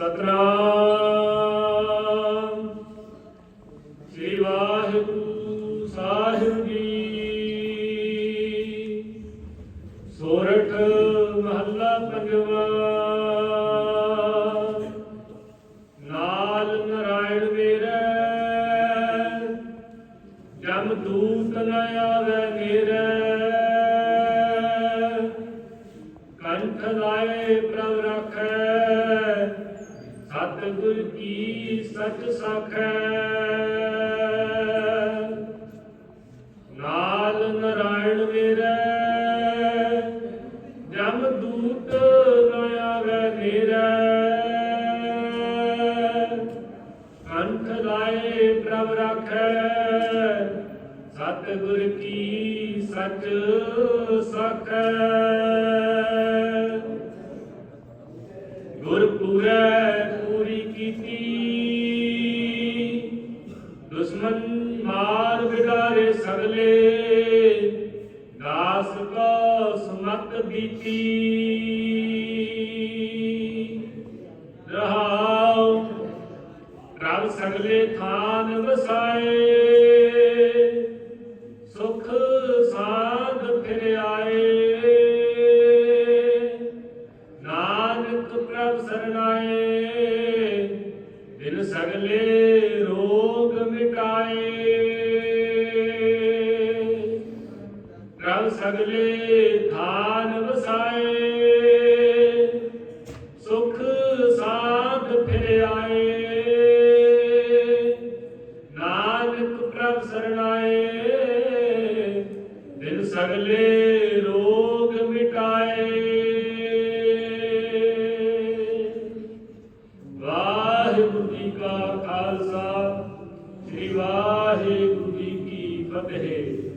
ਸਤਨਾਮ। ਸ੍ਰੀ ਵਾਹਿਗੁਰੂ ਸਾਹਿਬ ਜੀ। ਸੋਰਠ ਮਹੱਲਾ ਪੰਜਵਾ। ਨਾਲ ਨਰਾਇਣ ਮੇਰੇ। ਜਮ ਦੂਤ ਨ ਆਵੇ ਮੇਰੇ। ਕੰਠ ਲਾਏ ਪ੍ਰਭ ਰਖੈ। ਸਤ ਕੀ ਸਚ ਸਖੈ। ਨਾਲ ਨਰਾਇਣ ਮੇਰਾ, ਜਮ ਦੂਤ ਨ ਆਵੇ ਮੇਰੇ। ਕੰਠ ਲਾਏ ਪ੍ਰਭ ਰਖੈ ਸਤ ਗੁਰ ਕੀ ਸਚ ਸਖੈ। ਗੁਰ ਕੀਤੀ ਦੁਸ਼ਮਨ ਮਾਰ ਵਿਡਾਰੇ ਸਗਲੇ ਦਾਸ ਕੋ ਸਮਤ ਬੀਤੀ। ਰਹਾਉ ਪ੍ਰਭ ਸਗਲੇ ਥਾਨ ਵਸਾਏ। ਦਿਨ ਸਗਲੇ ਰੋਗ ਮਿਟਾਏ। ਪ੍ਰਭ ਸਗਲੇ ਥਾਨ ਵਸਾਏ। ਸੁਖ ਸਾਧ ਫਿਰ ਆਏ ਨਾਨਕ ਪ੍ਰਭ ਸਰਣਾਏ। ਦਿਨ ਸਗਲੇ ਸ੍ਰੀ ਵਾਹਿਗੁਰੂ ਜੀ ਕੀ ਫਤਿਹ।